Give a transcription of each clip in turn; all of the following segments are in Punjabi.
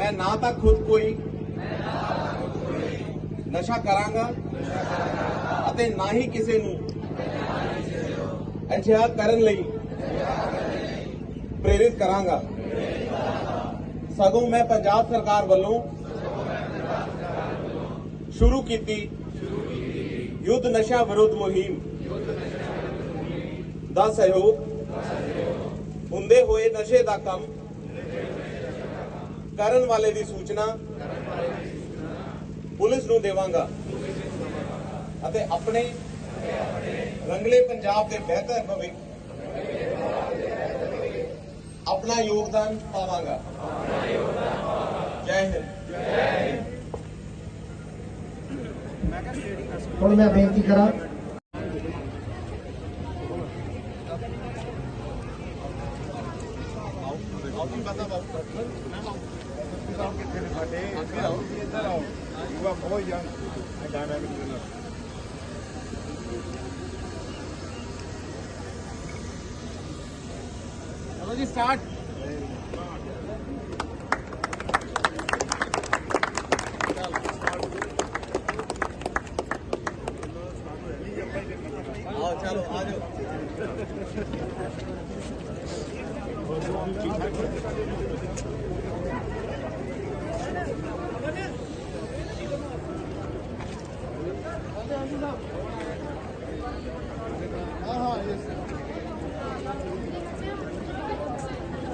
ਮੈਂ ਨਾ ਤਾਂ ਖੁਦ ਕੋਈ ਨਸ਼ਾ ਕਰਾਂਗਾ ਅਤੇ ਨਾ ਹੀ ਕਿਸੇ ਨੂੰ ਅਜਿਹਾ ਕਰਨ ਲਈ ਪ੍ਰੇਰਿਤ ਕਰਾਂਗਾ। ਸਗੋਂ ਮੈਂ ਪੰਜਾਬ ਸਰਕਾਰ ਵੱਲੋਂ ਸ਼ੁਰੂ ਕੀਤੀ ਯੁੱਧ ਨਸ਼ਾ ਵਿਰੋਧ ਮੁਹਿੰਮ ਦਾ ਸਹਿਯੋਗ, ਹੁੰਦੇ ਹੋਏ ਨਸ਼ੇ ਦਾ ਕੰਮ ਕਰਨ ਵਾਲੇ ਦੀ ਸੂਚਨਾ ਪੁਲਿਸ ਨੂੰ ਦੇਵਾਂਗਾ ਅਤੇ ਆਪਣੇ ਰੰਗਲੇ ਪੰਜਾਬ ਦੇ ਬਿਹਤਰ ਭਵਿੱਖ ਆਪਣਾ ਯੋਗਦਾਨ ਪਾਵਾਂਗਾ। ਜੈ ਹਿੰਦ। ਹੁਣ ਮੈਂ ਬੇਨਤੀ ਕਰਾਂ My dad, hello. You are more young. I got everything. चलो जी स्टार्ट आओ चलो आ जाओ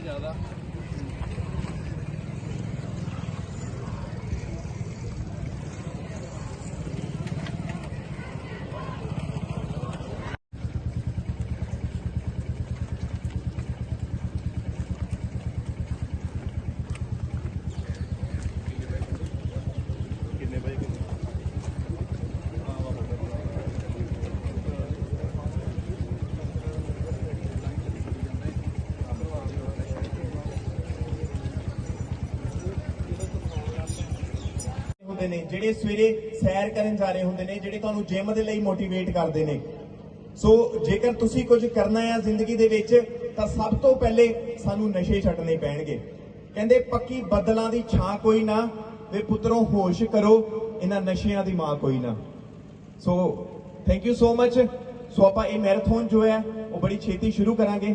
ਜ਼ਿਆਦਾ। ਹੁੰਦੇ ਨੇ, ਜਿਹੜੇ ਸਵੇਰੇ ਸੈਰ ਕਰਨ ਜਾ ਰਹੇ ਹੁੰਦੇ ਨੇ, ਜਿਹੜੇ ਤੁਹਾਨੂੰ ਜਿਮ ਦੇ ਲਈ ਮੋਟੀਵੇਟ ਕਰਦੇ ਨੇ। ਸੋ ਜੇਕਰ ਤੁਸੀਂ ਕੁਝ ਕਰਨਾ ਹੈ ਜ਼ਿੰਦਗੀ ਦੇ ਵਿੱਚ, ਤਾਂ ਸਭ ਤੋਂ ਪਹਿਲੇ ਸਾਨੂੰ ਨਸ਼ੇ ਛੱਡਣੇ ਪੈਣਗੇ। ਕਹਿੰਦੇ, ਪੱਕੀ ਬੱਦਲਾਂ ਦੀ ਛਾਂ ਕੋਈ ਨਾ, ਵੇ ਪੁੱਤਰੋਂ, ਹੋਸ਼ ਕਰੋ, ਇਹਨਾਂ ਨਸ਼ਿਆਂ ਦੀ ਮਾਂ ਕੋਈ ਨਾ। So thank you so much so ਆਪਾਂ ਇਹ ਮੈਰਾਥਨ ਜੋ ਹੈ, ਉਹ ਬੜੀ ਛੇਤੀ ਸ਼ੁਰੂ ਕਰਾਂਗੇ।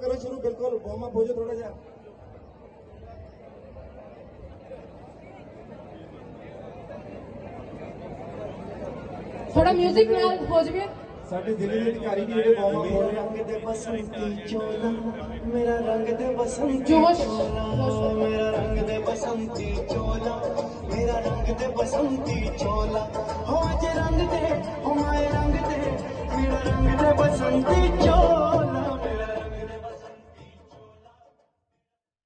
करो शुरू बिल्कुल बॉमा भोजो थोड़ा जा थोड़ा म्यूज़िक में भोजवे ਸਾਡੇ ਦਿੱਲੀ ਦੇ ਅਧਿਕਾਰੀ ਵੀ ਜਿਹੜੇ ਬੌਮਾ ਬੋਲ ਰਹੇ ਰੰਗ ਤੇ ਬਸੰਤੀ ਚੋਲਾ ਮੇਰਾ ਰੰਗ ਤੇ ਬਸੰਤੀ ਚੋਲਾ ਮੇਰਾ ਰੰਗ ਤੇ ਬਸੰਤੀ ਚੋਲਾ ਮੇਰਾ ਰੰਗ ਤੇ ਬਸੰਤੀ ਚੋਲਾ ਹੋ ਜੇ ਰੰਗ ਤੇ ਹੋ ਮਾਏ ਰੰਗ ਤੇ ਮੇਰਾ ਰੰਗ ਤੇ ਬਸੰਤੀ ਚੋਲਾ